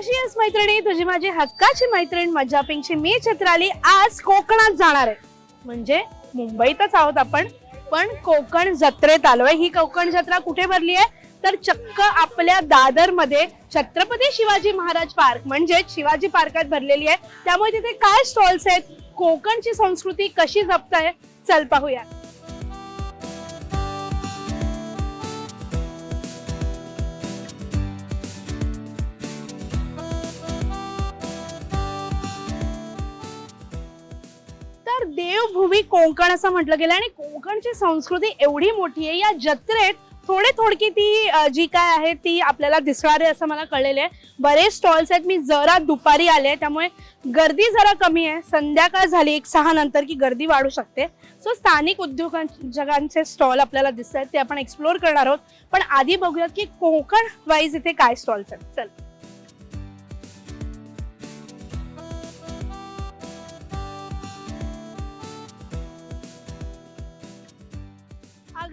कशी आहेस मैत्रिणी तुझी माझी हक्काची मैत्रीण मज्जा पिंगची मी चित्राली आज कोकणात जाणार आहे. म्हणजे मुंबईतच आहोत आपण पण कोकण जत्रेत आलोय. ही कोकण जत्रा कुठे भरली आहे? तर चक्क आपल्या दादरमध्ये छत्रपती शिवाजी महाराज पार्क म्हणजे शिवाजी पार्कात भरलेली आहे. त्यामुळे तिथे काय स्टॉल्स आहेत? कोकणची संस्कृती कशी जपत आहे चल पाहूया. देवभूमी कोकण असं म्हटलं गेलं आणि कोकणची संस्कृती एवढी मोठी आहे या जत्रेत थोडे थोडकी ती जी काय आहे ती आपल्याला दिसणार आहे असं मला कळलेलं आहे. बरेच स्टॉल्स आहेत मी जरा दुपारी आले त्यामुळे गर्दी जरा कमी आहे. संध्याकाळ झाली एक सहा नंतर की गर्दी वाढू शकते. सो स्थानिक उद्योगां जगांचे स्टॉल आपल्याला दिसत आहेत ते आपण एक्सप्लोर करणार आहोत. पण आधी बघूयात की कोकण वाईज इथे काय स्टॉल्स आहेत. चल.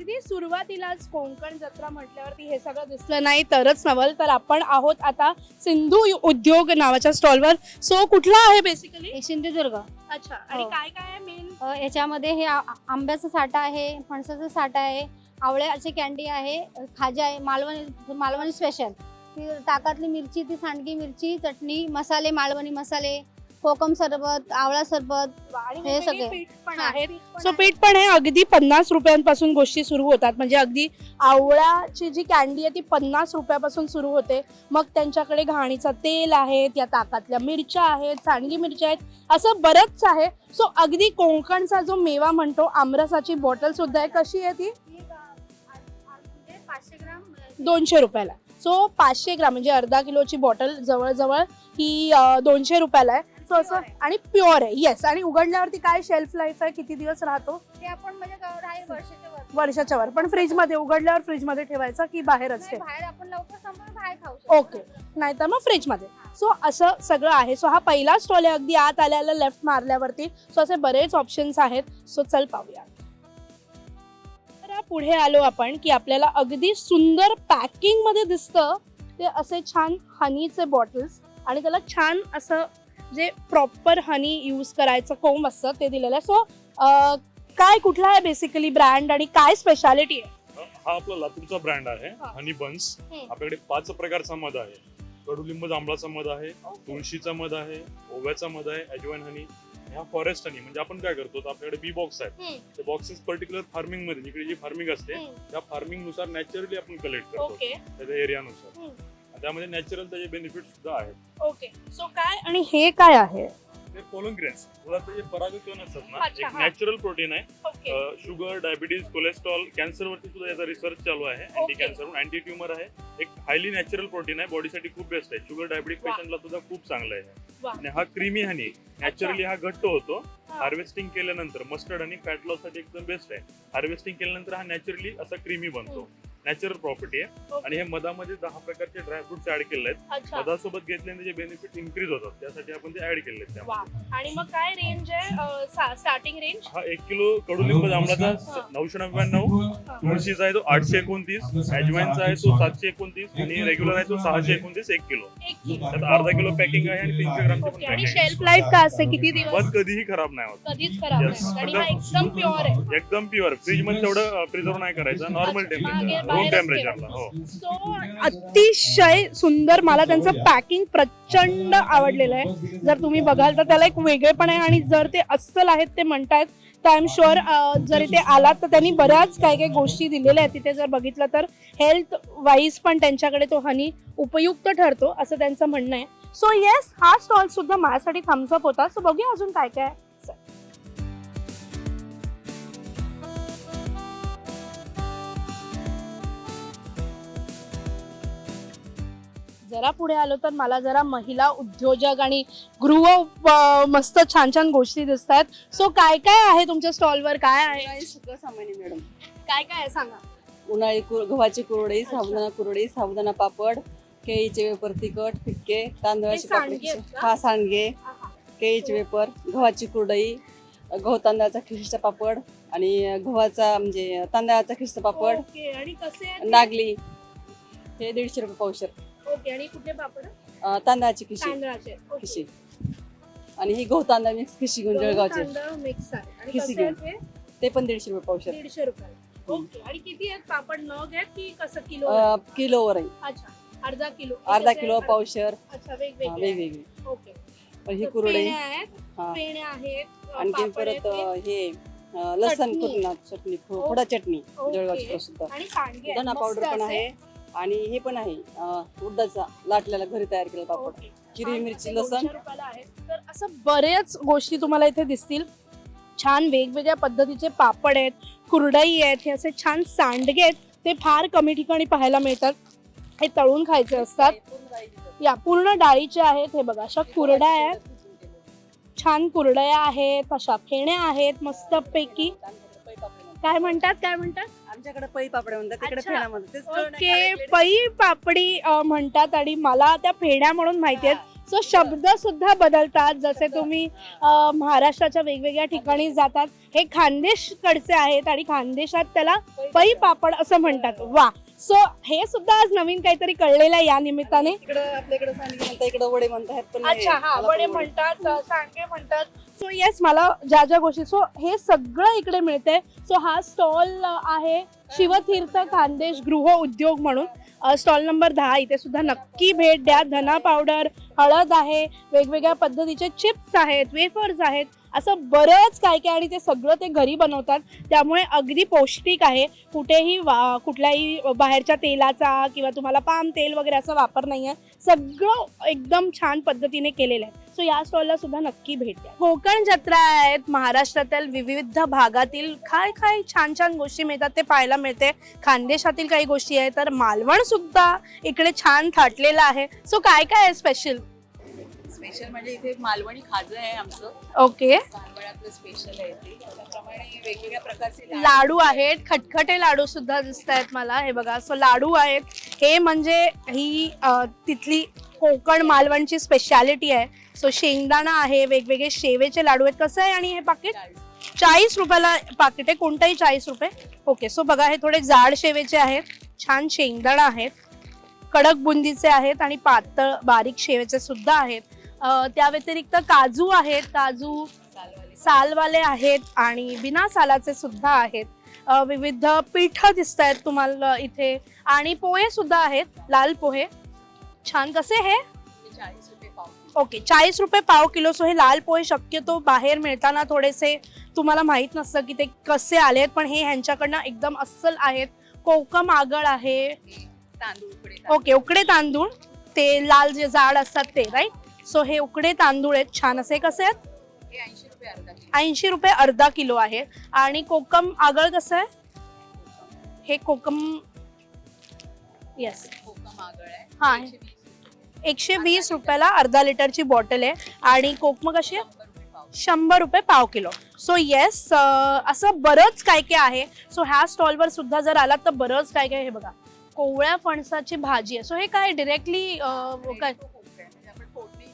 अगदी सुरुवातीलाच कोकण जत्रा म्हटल्यावरती हे सगळं दिसलं नाही तरच नवल. तर आपण आहोत आता सिंधू उद्योग नावाच्या स्टॉलवर. सो कुठला आहे बेसिकली सिंधुदुर्ग. अच्छा. आणि हो. काय काय आहे मेन अ, याच्यामध्ये हे आ- आंब्याचा साठा आहे फणसाचा साठा आहे आवळ्याची कॅन्डी आहे अ, खाजा आहे मालवणी मालवणी स्पेशल ती ताकातली मिरची ती सांडगी मिरची चटणी मसाले मालवणी मसाले कोकम सरबत आवळा सरबत हे सगळे. पीठ पण हा, आहे पीठ पण सो. पीठ पण आहे अगदी पन्नास रुपयांपासून गोष्टी सुरू होतात. म्हणजे अगदी आवळाची जी कॅन्डी आहे ती पन्नास रुपयापासून सुरू होते. मग त्यांच्याकडे घाणीचं तेल आहे त्या ताकातल्या मिरच्या आहेत सांडगी मिरच्या आहेत असं बरंच आहे. सो अगदी कोकणचा जो मेवा म्हणतो आमरसाची बॉटल सुद्धा आहे. कशी आहे ती? पाचशे ग्राम. दोनशे रुपयाला. सो पाचशे ग्राम म्हणजे अर्धा किलोची बॉटल जवळजवळ ही अं, दोनशे रुपयाला आहे. सो असं आणि प्युअर आहे. येस आणि उघडल्यावरती काय शेल्फ लाईफ आहे? किती दिवस राहतो? ते आपण म्हणजे राहील वर्षाच्या वर. वर्षाच्या वर. पण फ्रीजमध्ये उघडल्यावर फ्रीजमध्ये ठेवायचा की बाहेरच नाही, बाहेर आपण लवकर संपून बाहेर खाऊ शकतो. ओके नाहीतर मग फ्रीजमध्ये. सो असं सगळं आहे. सो हा पहिला स्टॉल आहे. अगदी आत आल्याला लेफ्ट मारल्यावरती. सो असे बरेच ऑप्शन्स आहेत. सो चल पाहूया. तर पुढे आलो आपण की आपल्याला अगदी सुंदर पॅकिंगमध्ये दिसतं ते असे छान हनीचे बॉटल्स आणि त्याला छान असं जे प्रॉपर हनी यूज करायचं कोंब असतं ते दिलेलं. आहे सो काय कुठला आहे बेसिकली ब्रँड आणि काय स्पेशालिटी आहे? हा आपला लातूरचा ब्रँड आहे. Honey buns. आपल्याकडे पाच प्रकारचा मध आहे. कडुलिंब जांभळाचा मध आहे तुळशीचा मध आहे ओव्याचा मध आहे अजवाइन हनी ह्या फॉरेस्ट हनी म्हणजे आपण काय करतो आपल्याकडे बी बॉक्स आहेत. ते बॉक्सेस पर्टिक्युलर फार्मिंगमध्ये जिकडे जी फार्मिंग असते त्या फार्मिंगनुसार नॅचरली आपण कलेक्ट करतो. त्याच्या एरियानुसार त्यामध्ये नॅचरल त्याचे बेनिफिट सुद्धा आहेत. ओके सो काय आणि हे काय आहे? ते मुळात परागकण असतात ना अच्छा, एक हा. नॅचरल प्रोटीन आहे. Okay sugar diabetes cholesterol cancer वरती सुद्धा याचा रिसर्च चालू आहे. अँटी कॅन्सर अँटी ट्युमर आहे. एक हायली नॅचरल प्रोटीन आहे. बॉडीसाठी खूप बेस्ट आहे. शुगर डायबिटिक वा. पेशंटला सुद्धा खूप चांगलं आहे. वा. आणि हा क्रीमी हनी नॅचरली हा घट्ट होतो. हा. हार्वेस्टिंग केल्यानंतर मस्टर्ड आणि फॅट लॉससाठी एकदम बेस्ट आहे. हार्वेस्टिंग केल्यानंतर हा नॅचरली असा क्रीमी बनतो. नॅचरल प्रॉपर्टी आहे. आणि हे मधामध्ये दहा प्रकारचे ड्रायफ्रुट्स ऍड केले आहेत. अच्छा. मधासोबत घेतल्याने त्याचे बेनिफिट इन्क्रीज होतात. त्यासाठी आपण ते ऍड केले आहेत वा आणि मग काय रेंज आहे? स्टार्टिंग रेंज हा एक किलो कडुलिंब जांभळाचा नऊशे नव्याण्णव. तुळशीचा आहे तो आठशे एकोणतीस. अजवाईनचा आहे तो सातशे एकोणतीस. आणि रेग्युलर आहे तो सहाशे एकोणतीस एक किलो. एक किलो. त्यात अर्धा किलो पॅकिंग आहे आणि तीनशे ग्रामची पण ओके आणि पॅकिंग शेल्फ लाईफ काय असते? किती दिवस? कधीही खराब नाही होत. कधीच खराब Yes. नाही आणि हा एकदम प्युअर आहे. एकदम प्युअर फ्रीजमध्ये तेवढं प्रिझर्व नाही करायचं. नॉर्मल अच्छा, टेम्परेचर रूम टेम्परेचरला हो. सो अतिशय सुंदर मला त्यांचं पॅकिंग प्रचंड आवडलेलं आहे. जर तुम्ही बघाल तर त्याला एक वेगळेपण आहे आणि जर ते अस्सल आहेत ते म्हणतायत तर आय एम शुअर जर इथे आलात तर त्यांनी बऱ्याच काही काही गोष्टी दिलेल्या आहेत. तिथे जर बघितलं तर हेल्थ वाईज पण त्यांच्याकडे तो हनी उपयुक्त ठरतो असं त्यांचं म्हणणं आहे. सो येस हा स्टॉल सुद्धा माझ्यासाठी थम्सअप होता. सो बघूया अजून काय काय जरा पुढे आलो तर मला जरा महिला उद्योजक आणि गृह मस्त छान छान गोष्टी दिसत आहेत सो काय काय आहे तुमच्या स्टॉलवर काय आहे? सामान्य मॅडम काय काय आहे? सांगा. उन्हाळी कुर गव्हाची कुरडई. साबुदाणा कुरडई साबुदाणा पापड केळीचे वेपर तिखट फिक्के तांदळाचे हे सांडगे पापड? हा केळीचे वेपर गव्हाची कुरडई गहू तांदळाचा खिशीचा पापड आणि गव्हाचा म्हणजे तांदळाचा खिशीचा पापड. नागली. हे दीडशे रुपये पावशर. ओके आणि कुठे पापड? अं, तांदळाची खिशी तांदळाचे ओके. खिशी आणि ही गहू तांदळ मिक्स खिशी घेऊन गहू जळगावचे? तांदळ मिक्स आहे. आणि खिसी कसे आहेत हे? ते पण दीडशे रुपये पावशेर. दीडशे रुपये. ओके आणि किती आहेत पापड? नग आहेत की कसं किलो अं, किलोवर आहे. अच्छा अर्धा किलो. अर्धा कसे किलो आहेत? पावशेर. अच्छा हा, वेगवेगळे वेगवेगळी. ओके. पण ही तर फेण्या आहेत. हा. फेण्या आहेत अ, आणखी पापड परत हे. अं, हे अं, लसण चटणी. पुदिना चटणी फु- फुडा चटणी ओके. जळगावची प्रसिद्ध. आणि सांडगे आहेत. धना मस्त पावडर पण असे. आहे. आणि हे पण आहे उडदाचा लाटलेला घरी तयार केलेला पापड. हिरवी मिरची लसण. तर असं बरेच गोष्टी तुम्हाला इथे दिसतील. छान वेगवेगळ्या पद्धतीचे पापड आहेत कुरडई आहेत हे असे छान सांडगे आहेत ते फार कमी ठिकाणी पाहायला मिळतात. हे तळून खायचे असतात. या पूर्ण डाळीचे आहेत हे बघा अशा कुरड्या आहेत. छान कुरडया आहेत अशा फेण्या आहेत मस्त पैकी काय म्हणतात काय म्हणतात? आमच्याकडे पै पापड म्हणतात तिकडे अच्छा. फेणा म्हणतात तेच ओके. पई पापडी अ, म्हणतात आणि मला त्या फेण्या म्हणून माहिती आहेत सो शब्द सुद्धा बदलतात. जसे तुम्ही महाराष्ट्राच्या वेगवेगळ्या ठिकाणी जातात हे खानदेशकडचे आहेत आणि खानदेशात त्याला पई पापड असं म्हणतात. वा. सो हे सुद्धा आज नवीन काहीतरी कळलेलं आहे या निमित्ताने. इकडं वडे म्हणतात अच्छा हा वडे म्हणतात सो येस मला ज्या ज्या गोष्टी सो हे सगळं इकडे मिळते सो हा स्टॉल आहे शिवतीर्थ खानदेश गृह उद्योग म्हणून. स्टॉल नंबर दहा. इथे सुद्धा नक्की भेट द्या. धना पावडर हळद आहे. वेगवेगळ्या पद्धतीचे चिप्स आहेत वेफर्स आहेत. असं बरंच काय काय आणि ते सगळं ते घरी बनवतात. त्यामुळे अगदी पौष्टिक आहे. कुठेही वा कुठल्याही बाहेरच्या तेलाचा किंवा तुम्हाला पाम तेल वगैरे असा वापर नाही आहे सगळं एकदम छान पद्धतीने केलेलं आहे. सो या स्टॉलला सुद्धा नक्की भेट द्या. कोकण जत्रा आहेत. महाराष्ट्रातील विविध भागातील काय काय छान छान गोष्टी मिळतात ते पाहायला मिळते. खानदेशातील काही गोष्टी आहेत. तर मालवण सुद्धा इकडे छान थाटलेलं आहे. सो काय काय आहे स्पेशल स्पेशल म्हणजे इथे मालवणी खाजं आहे आमचं. ओके. मालवणातलं स्पेशल आहे ते. वेगवेगळ्या प्रकारचे लाडू. आहेत. खटखटे लाडू सुद्धा दिसत आहेत मला. हे बघा सो लाडू आहेत. हे म्हणजे ही अ, तिथली कोकण मालवणची स्पेशालिटी आहे. सो शेंगदाणा आहे वेगवेगळे शेवेचे लाडू आहेत. कसं आहे आणि हे पाकिट चाळीस रुपयाला पाकिट आहे. कोणताही चाळीस रुपये. ओके सो बघा हे थोडे जाड शेवेचे आहेत. छान शेंगदाणा आहेत. कडक बुंदीचे आहेत आणि पातळ बारीक शेवेचे सुद्धा आहेत. त्या व्यतिरिक्त काजू आहेत काजू सालवाले आहेत आणि बिना सालाचे सुद्धा आहेत. विविध पीठ दिसत आहेत तुम्हाला इथे आणि पोहे सुद्धा आहेत लाल पोहे. छान कसे हे? चाळीस रुपये पाव ओके चाळीस रुपये पाव किलो. सो हे लाल पोहे शक्यतो बाहेर मिळताना थोडेसे तुम्हाला माहीत नसतं की ते कसे आलेत पण हे ह्यांच्याकडनं एकदम अस्सल आहेत. कोकम आगळ आहे. तांदूळ ओके उकडे तांदूळ. ते लाल जे जाड असतात ते राईट सो हे उकडे तांदूळ आहेत. छान असे. कसे आहेत? ऐंशी रुपये अर्धा किलो. आहे. आणि कोकम आगळ कसं आहे? हे कोकम येस कोकम आगळ आहे. हा. एकशे वीस रुपयाला अर्धा लिटरची बॉटल आहे. आणि कोकम कशी आहे? शंभर रुपये पाव शंभर रुपये पाव किलो. सो येस असं बरंच काय काय आहे. सो ह्या स्टॉलवर सुद्धा जर आलात तर बरंच काय काय हे बघा. कोवळ्या फणसाची भाजी आहे. सो हे काय डिरेक्टली काय?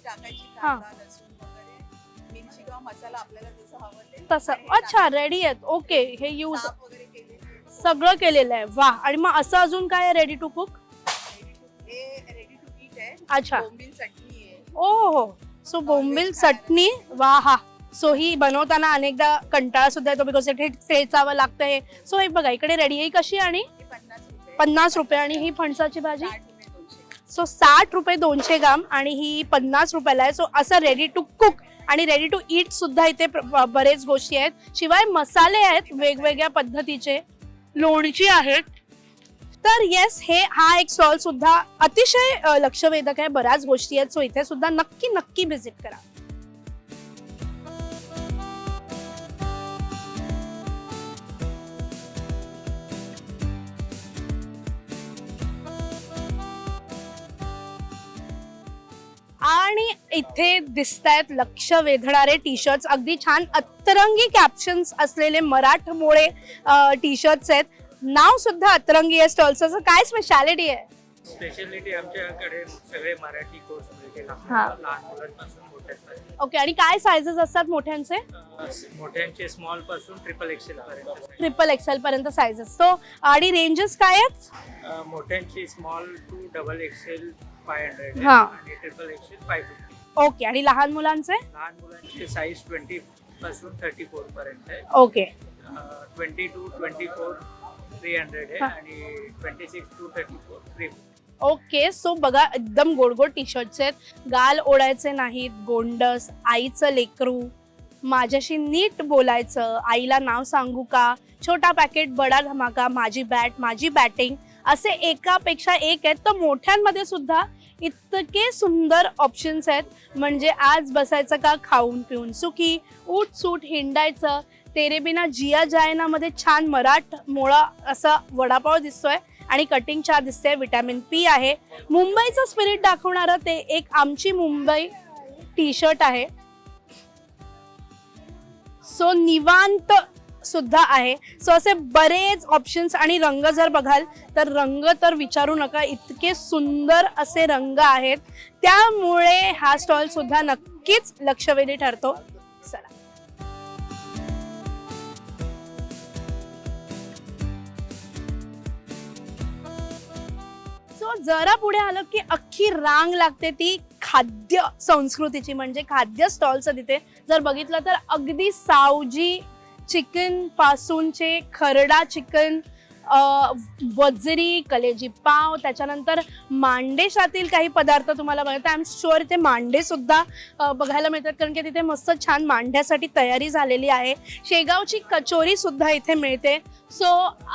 टाकायची हा. कांदा लसूण वगैरे मिरची किंवा मसाला आपल्याला जसं हवं ते तसं. हे अच्छा रेडी आहेत. ओके हे यूज साफ वगैरे केलेले सगळं केलेलं आहे. वा. आणि मग असं अजून काय आहे ready to cook ready to हे रेडी टू ईट आहे. अच्छा. बोंबील चटणी आहे. ओ हो सो बोंबील चटणी वा हा. सो ही बनवताना अनेकदा कंटाळा सुद्धा येतो बिकॉज इथे ठेचावं लागतं हे सो हे बघा इकडे रेडी आहे कशी आणि? हे पन्नास रुपये. पन्नास रुपये. आणि ही फणसाची भाजी? साठ सो साठ रुपये दोनशे ग्राम आणि ही पन्नास रुपयाला आहे. सो असं रेडी टू कुक आणि रेडी टू ईट सुद्धा इथे बरेच गोष्टी आहेत. शिवाय मसाले आहेत वेगवेगळ्या पद्धतीचे. लोणची आहेत. तर येस हे हा एक स्टॉल सुद्धा अतिशय लक्षवेधक आहे. बऱ्याच गोष्टी आहेत. सो इथे सुद्धा नक्की नक्की व्हिजिट करा. आणि इथे दिसत आहेत लक्ष वेधणारे टी शर्ट्स अगदी छान अतरंगी कॅप्शन्स असलेले मराठमोळे टी शर्ट्स आहेत. नाव सुद्धा अतरंगी आहे स्टॉलचं काय स्पेशालिटी आहे? स्पेशालिटी आमच्याकडे सगळे मराठी कोर्स मिळतील. हा. आपल्याला लहान मुलांपासून मोठ्यांपर्यंत ओके आणि काय सायझेस असतात मोठ्यांचे? मोठ्यांचे स्मॉलपासून ट्रिपल एक्सेल पर्यंत. ट्रिपल एक्सेल पर्यंत सायझेस तो आणि रेंजेस काय आहेत? मोठ्यांची small to double XL five hundred हा. आणि triple XL five fifty okay आणि लहान मुलांचे? लहान मुलांची साईज ट्वेंटी पासून थर्टी फोर पर्यंत आहे. Okay. Twenty two twenty four three hundred आहे हा. आणि twenty six to thirty four three okay so बघा एकदम गोड गोड टी शर्ट्स आहेत. गाल ओढायचे नाहीत गोंडस आईचं लेकरू. माझ्याशी नीट बोलायचं. आईला नाव सांगू का? छोटा पॅकेट बडा धमाका माझी बॅट माझी बॅटिंग असे एकापेक्षा एक आहेत. तर मोठ्यांमध्ये सुद्धा इतके सुंदर ऑप्शन्स आहेत. म्हणजे आज बसायचं का खाऊन पिऊन. सुखी ऊट सूट हिंडायचं. तेरे बिना जिया जायनामध्ये छान मराठ मोळा असा वडापाव दिसतोय आणि कटिंग चहा दिसते विटॅमिन पी आहे. मुंबईचं स्पिरिट दाखवणारं ते एक आमची मुंबई टी शर्ट आहे. सो निवांत सुद्धा आहे. सो असे बरेच ऑप्शन्स आणि रंग जर बघाल तर रंग तर विचारू नका इतके सुंदर असे रंग आहेत. त्यामुळे हा स्टॉल सुद्धा नक्कीच लक्षवेधी ठरतो. चला. सो जरा पुढे आलं की अख्खी रांग लागते ती खाद्य संस्कृतीची म्हणजे खाद्य स्टॉलचं तिथे. जर बघितलं तर अगदी सावजी चिकन पासूनचे खरडा चिकन वजरी कलेजी पाव त्याच्यानंतर मांडेशातील काही पदार्थ तुम्हाला बघत आय एम शुअर इथे मांडे सुद्धा बघायला मिळतात. कारण की तिथे मस्त छान मांड्यासाठी तयारी झालेली आहे. शेगावची कचोरी सुद्धा इथे मिळते. सो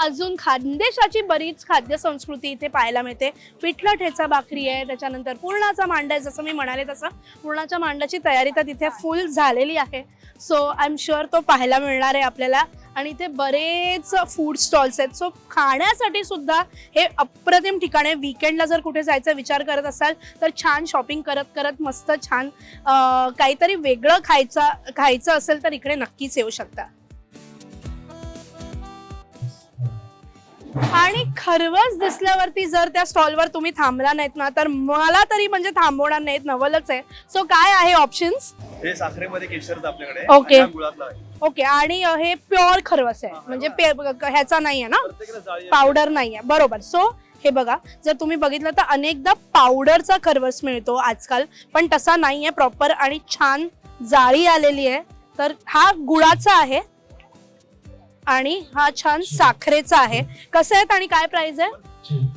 अजून खानदेशाची बरीच खाद्य संस्कृती इथे पाहायला मिळते. पिठलं ठेचा भाकरी आहे. त्याच्यानंतर पूर्णाचा मांडा आहे जसं मी म्हणाले तसं. पूर्णाच्या मांडाची तयारी तर तिथे फुल झालेली आहे. सो आय एम शुअर तो पाहायला मिळणार आहे आपल्याला. आणि इथे बरेच फूड स्टॉल्स आहेत. सो खाण्यासाठी सुद्धा हे अप्रतिम ठिकाण आहे. विकेंडला जर कुठे जायचा विचार करत असाल तर छान शॉपिंग करत करत मस्त छान काहीतरी वेगळं खायचं खायचं असेल तर इकडे नक्कीच येऊ शकता. आणि खरवस दिसल्यावरती जर त्या स्टॉलवर तुम्ही थांबला नाहीत ना तर मला तरी म्हणजे थांबवणार नाहीत नवलच आहे. सो काय आहे ऑप्शन्स हे साखरेमध्ये केशरच आपल्याकडे ओके. ओके आणि हे प्युअर खरवस आहे. म्हणजे ह्याचा नाही आहे ना. पावडर नाही आहे बरोबर. सो हे बघा जर तुम्ही बघितलं तर अनेकदा पावडरचा खरवस मिळतो आजकाल पण तसा नाही आहे प्रॉपर आणि छान जाळी आलेली आहे. तर हा गुळाचा आहे. आणि हा छान साखरेचा आहे. कसं आहेत आणि काय प्राइस आहे?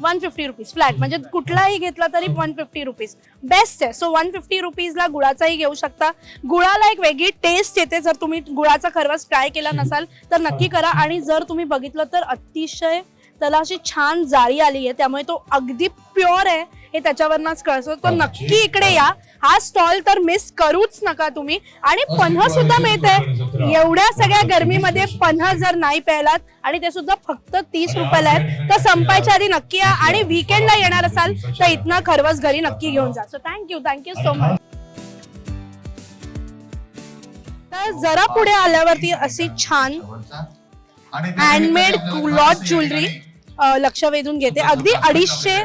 वन फिफ्टी रुपीज फ्लॅट म्हणजे कुठलाही घेतला तरी वन फिफ्टी रुपीज बेस्ट आहे. सो वन फिफ्टी रुपीजला गुळाचाही घेऊ शकता. गुळाला एक वेगळी टेस्ट येते. जर तुम्ही गुळाचा खरवस ट्राय केला नसाल तर नक्की करा. आणि जर तुम्ही बघितलं तर अतिशय त्याला अशी छान जाळी आली आहे. त्यामुळे तो अगदी प्युअर आहे. हे त्याच्यावरनच कळतो तो नक्की इकडे या. हा स्टॉल तर मिस करूच नका तुम्ही. आणि पन्ह सुद्धा मिळते. एवढ्या सगळ्या गरमीमध्ये पन्ह जर नाही प्यायलात आणि ते सुद्धा फक्त तीस रुपयाला आहेत तर संपायच्या आधी नक्की या आणि विकेंडला येणार असाल तर इथनं खरवस घरी नक्की घेऊन जा. So thank you thank you so much तर जरा पुढे आल्यावरती अशी छान हँडमेड क्लॉथ ज्वेलरी लक्ष वेधून घेते. अगदी अडीचशे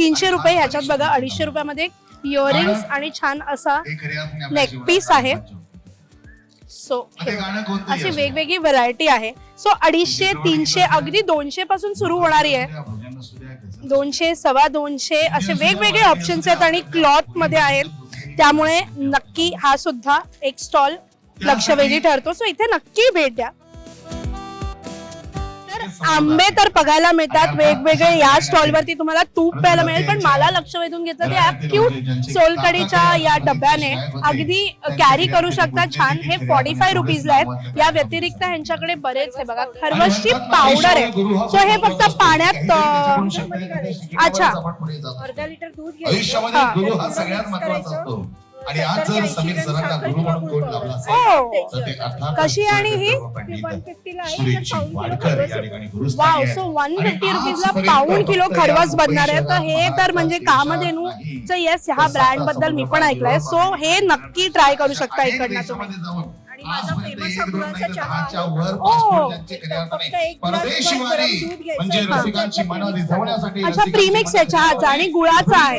तीनशे रुपये ह्याच्यात बघा अडीचशे रुपयामध्ये इयरिंग्स आणि छान असा नेक पीस आहे. सो अशी वेगवेगळी व्हरायटी आहे. सो अडीचशे तीनशे अगदी दोनशे पासून सुरू होणारी आहे. दोनशे सव्वा दोनशे असे वेगवेगळे ऑप्शन्स आहेत आणि क्लॉथमध्ये आहेत. त्यामुळे नक्की हा सुद्धा एक स्टॉल लक्षवेधी ठरतो. सो इथे नक्की भेट द्या. आंबे तर बघायला मिळतात. वेगवेगळे या स्टॉल वरती तुम्हाला तूप प्यायला मिळेल. पण मला लक्ष वेधून घेतलं ते क्यूट सोलकडीच्या या डब्याने अगदी कॅरी करू शकता छान हे फॉर्टी फाय रुपीजला आहेत या व्यतिरिक्त ह्यांच्याकडे बरेच आहे बघा. खरवसची पावडर आहे. सो हे फक्त पाण्यात अच्छा. अर्धा लिटर दूध घ्यायचं. हा. हा आणि आज जर समीर सरांना गुरु म्हणून कोण लाभला असेल ओ तर ते अर्थात कशी आणि ही? ती 150 ला आहे, सुरेशजी तर पाऊण किलो वाडकर खरवस या आहे. ठिकाणी वाव. सो वन फिफ्टी रुपीजला पाऊण किलो खरवस बनणार आहे तर हे तर म्हणजे कामधेनू. येस ह्या ब्रँडबद्दल मी पण ऐकलंय सो हे नक्की ट्राय करू शकता इकडनं तुम्ही आणि माझा आजपर्यंत फेमस एक हा. गुळाचा चहा ओ. फक्त. एक ग्लास गरम दूध घ्यायचं. म्हणजे अच्छा प्रीमिक्स आहे चहाचा आणि गुळाचा आहे.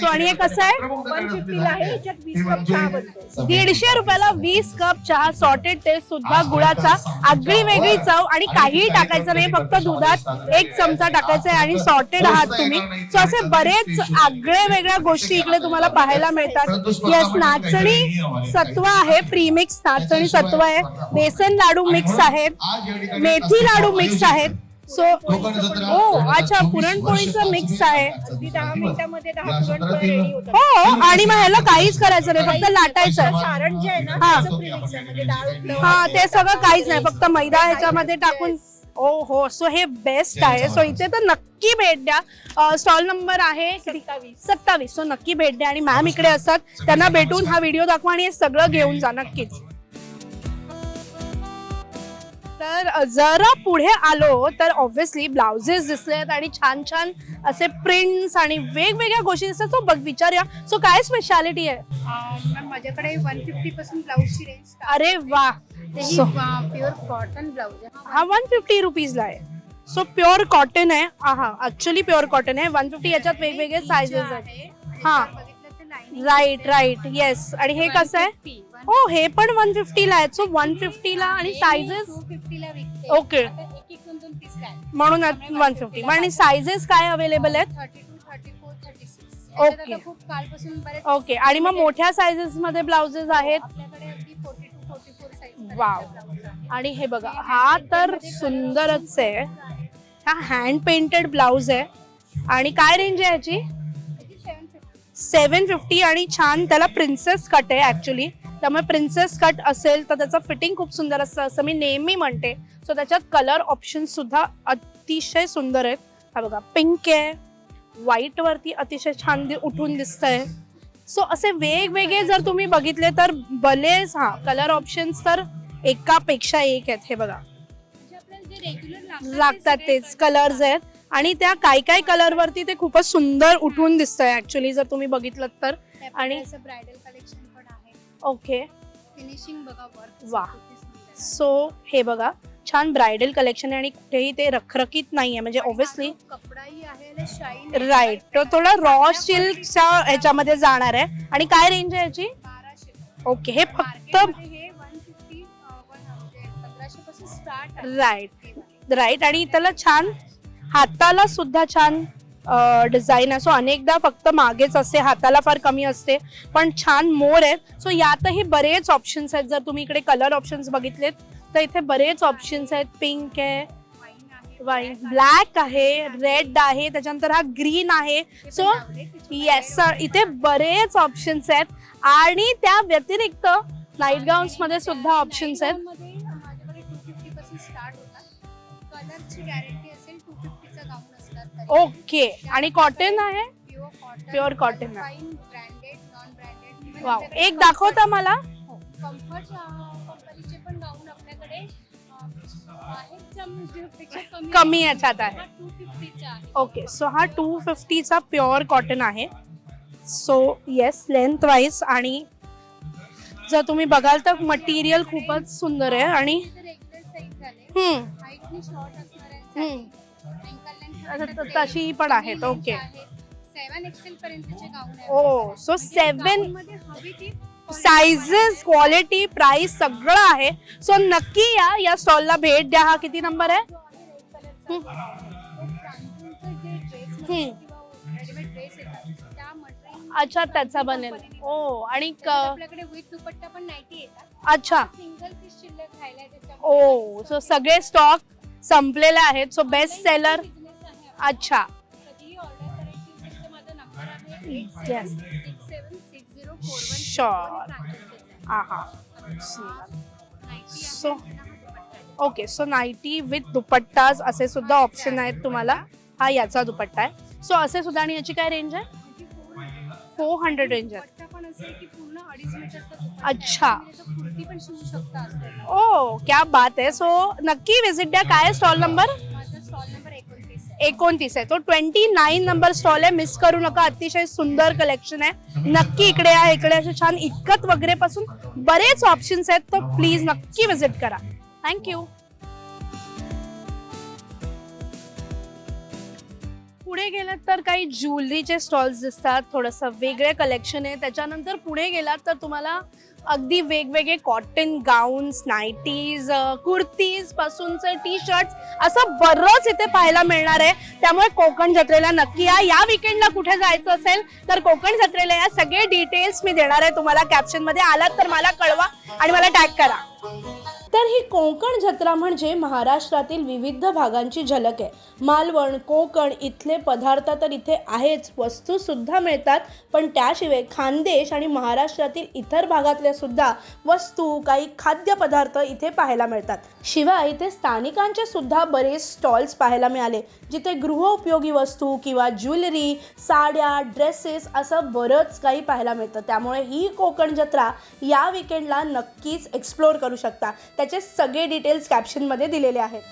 So, आणि हे कसं आहे? प्रबोध वन करण्यासाठी फिफ्टीला आहे झालेलं याच्यात हे वीस कप म्हणजे चहा बनतो. दीडशे रुपयाला वीस कप चहा सॉर्टेड टेस्ट सुद्धा गुळाचा. आगळी वेगळी चव आणि काहीही टाकायचं नाही फक्त दुधात एक चमचा टाकायचा आहे आणि सॉर्टेड आहात तुम्ही. सो असे बरेच आगळे वेगळ्या गोष्टी इकडे तुम्हाला पाहायला मिळतात. येस नाचणी सत्व आहे प्रीमिक्स नाचणी सत्व आहे. बेसन लाडू मिक्स आहेत. मेथी लाडू मिक्स आहेत. सो ओ अच्छा पुरणपोळीचं मिक्स आहे. अगदी दहा मिनिटामध्ये दहा पुरणपोळ्या रेडी होतात. हो आणि मग ह्याला काहीच करायचं नाही फक्त लाटायचं. आहे. सारण जे आहे ना हा. आहे म्हणजे हा ते सगळं काहीच नाही फक्त मैदा ह्याच्यामध्ये टाकून ओ हो सो हे बेस्ट आहे सो इथे तर नक्की भेट द्या. स्टॉल नंबर आहे. सत्तावीस. सत्तावीस. सो नक्की भेट द्या आणि मॅम इकडे असतात. त्यांना भेटून हा व्हिडिओ दाखवा आणि हे सगळं घेऊन जा नक्कीच. तर जरा पुढे आलो तर ऑब्व्हियसली ब्लाउजेस दिसलेत आणि छान छान असे प्रिंट्स आणि वेगवेगळ्या गोष्टी दिसतात. सो बघ विचारूया. सो काय स्पेशालिटी आहे? मॅम माझ्याकडे वन फिफ्टी पासून ब्लाऊजची रेंज अरे वा. So- प्युअर कॉटन ब्लाऊज आहे. हा वन फिफ्टी रुपीजला आहे. सो प्युअर कॉटन आहे. हा ऍक्च्युली प्युअर कॉटन आहे. वन फिफ्टी याच्यात वेगवेगळे सायझेस आहेत. हा. राईट राईट येस आणि हे कसं आहे? हो हे पण वन फिफ्टीला आहे सो वन फिफ्टीला आणि सायझेस फिफ्टीला आहे म्हणून वन फिफ्टी आणि सायझेस काय अवेलेबल आहेत? बरेच ओके आणि मग मोठ्या सायझेस मध्ये ब्लाउजेस आहेत? फोर साईज वाव आणि हे बघा हा तर सुंदरच आहे. हा हँड पेंटेड ब्लाउज आहे. आणि काय रेंज आहे याची? सेवन फिफ्टी आणि छान त्याला प्रिन्सेस कट आहे ऍक्च्युली त्यामुळे प्रिन्सेस कट असेल तर त्याचं फिटिंग खूप सुंदर असतं असं मी नेहमी म्हणते. सो त्याच्यात कलर ऑप्शन सुद्धा अतिशय सुंदर आहेत. हा बघा पिंक आहे व्हाईट वरती अतिशय छान उठून दिसतंय. सो असे वेगवेगळे जर तुम्ही बघितले तर बलेच हा कलर ऑप्शन्स तर एकापेक्षा एक आहेत हे बघा. लागतात तेच कलर्स आहेत. आणि त्या काय काय कलर वरती ते खूपच सुंदर उठून दिसतंय ऍक्च्युली जर तुम्ही बघितलं तर. आणि- ओके. फिनिशिंग बघा वर्क वा. सो हे बघा छान ब्रायडल कलेक्शन आहे आणि कुठेही ते रखरखीत नाहीये. म्हणजे ऑब्व्हियसली कपडाही आहे आणि शाईन राईट तो थोडा रॉ सिल्कच्या ह्याच्यामध्ये जाणार आहे. आणि काय रेंज आहे याची? ओके हे फक्त म्हणजे राईट राईट आणि त्याला छान हाताला सुद्धा छान डिझाईन आहे सो अनेकदा फक्त मागेच असते हाताला फार कमी असते पण छान मोर आहेत सो यातही बरेच ऑप्शन्स आहेत. जर तुम्ही इकडे कलर ऑप्शन्स बघितलेत तर इथे बरेच ऑप्शन्स आहेत. पिंक आहे वाईन ब्लॅक आहे रेड आहे त्याच्यानंतर हा ग्रीन आहे. सो येस सर इथे बरेच ऑप्शन्स आहेत. आणि त्या व्यतिरिक्त नाईट गाऊन्समध्ये सुद्धा ऑप्शन्स आहेत. ओके. आणि कॉटन आहे? प्युअर कॉटन वाव एक दाखवता मला? कम्फर्ट कंपनीचे पण गाऊन आपल्याकडे अं, आहेत. पेक्षा कमी याच्यात आहे. ओके. सो हा टू फिफ्टीचा प्युअर कॉटन आहे. सो येस लेंथ वाईज आणि जर तुम्ही बघाल तर मटेरियल खूपच सुंदर आहे आणि रेग्युलर साईज झाले हम्म, हाईटनी शॉर्ट असणाऱ्यांसाठी हम्म. अँकल आता त- तशीही पण आहेत. ओके सेवन एक्सेल पर्यंतचे गाऊन आहे ओ सो सेवनमध्ये हवी ती साइजेस क्वालिटी प्राइस सगळं आहे. सो नक्की या या स्टॉलला भेट द्या. हा किती नंबर आहे? हम्म. हम्म. रेडीमेड ड्रेस येतात त्या मटेरियल अच्छा त्याचा बनेल. ओ आणि क- आपल्याकडे विथ दुपट्टा पण नाईटी येतात. अच्छा. सिंगल पीस शिल्लक राहिलाय ओ सो सगळे स्टॉक संपलेले आहेत. सो बेस्ट सेलर अच्छा. Sure. आहा. So- okay so nighty with dupattas असे सुद्धा ऑप्शन आहेत तुम्हाला. हा याचा दुपट्टा आहे. सो असे सुद्धा आणि याची काय रेंज आहे? फोर हंड्रेड रेंज आहे अच्छा. ओ क्या बात आहे. सो नक्की विजिट द्या. काय स्टॉल नंबर एकोणतीस आहे. तो ट्वेंटी नाईन नंबर स्टॉल आहे. मिस करू नका. अतिशय सुंदर कलेक्शन आहे. नक्की इकडे या. इकडे असे छान इतकत वगैरे पासून बरेच ऑप्शन्स आहेत. तर प्लीज नक्की विजिट करा. थँक्यू पुढे गेलात तर काही ज्वेलरीचे स्टॉल्स दिसतात. थोडंसं वेगळे कलेक्शन आहे. त्याच्यानंतर पुढे गेलात तर तुम्हाला अगदी वेगवेगळे कॉटन गाऊन्स नाईटीज कुर्तीज पासूनचे टी शर्ट्स असं बरंच इथे पाहायला मिळणार आहे. त्यामुळे कोकण जत्रेला नक्की या. या विकेंडला कुठे जायचं असेल तर कोकण जत्रेला या सगळे डिटेल्स मी देणार आहे. तुम्हाला कॅप्शनमध्ये आलात तर मला कळवा आणि मला टॅग करा. तर ही कोकण जत्रा म्हणजे महाराष्ट्रातील विविध भागांची झलक आहे. मालवण कोकण इथले पदार्थ तर इथे आहेच वस्तूसुद्धा मिळतात. पण त्याशिवाय खानदेश आणि महाराष्ट्रातील इतर भागातल्या सुद्धा वस्तू काही खाद्यपदार्थ इथे पाहायला मिळतात. शिवाय इथे स्थानिकांचे सुद्धा बरेच स्टॉल्स पाहायला मिळाले जिथे गृहोपयोगी वस्तू किंवा ज्वेलरी साड्या ड्रेसेस असं बरंच काही पाहायला मिळतं. त्यामुळे ही कोकण जत्रा या विकेंडला नक्कीच एक्सप्लोअर करू शकता. त्याचे सगळे डिटेल्स कॅप्शनमध्ये दिलेले आहेत.